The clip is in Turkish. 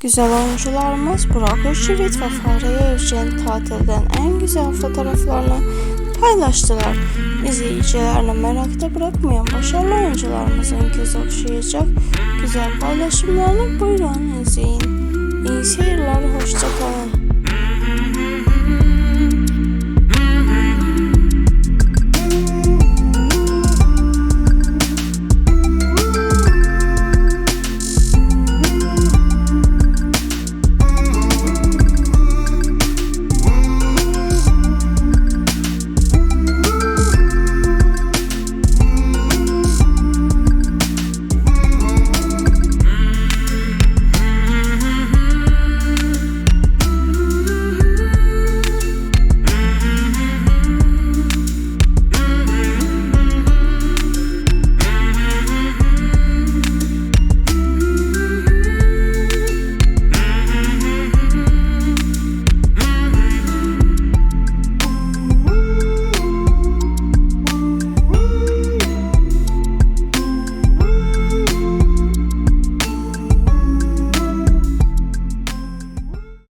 Güzel oyuncularımız Burak Özçivit ve Fahriye Evcen tatilden en güzel fotoğraflarını paylaştılar. İzleyicilerini merakta bırakmayan başarılı oyuncularımızın göz okşayacak güzel paylaşımlarını buyurun izleyin. İyi seyirler, hoşçakalın.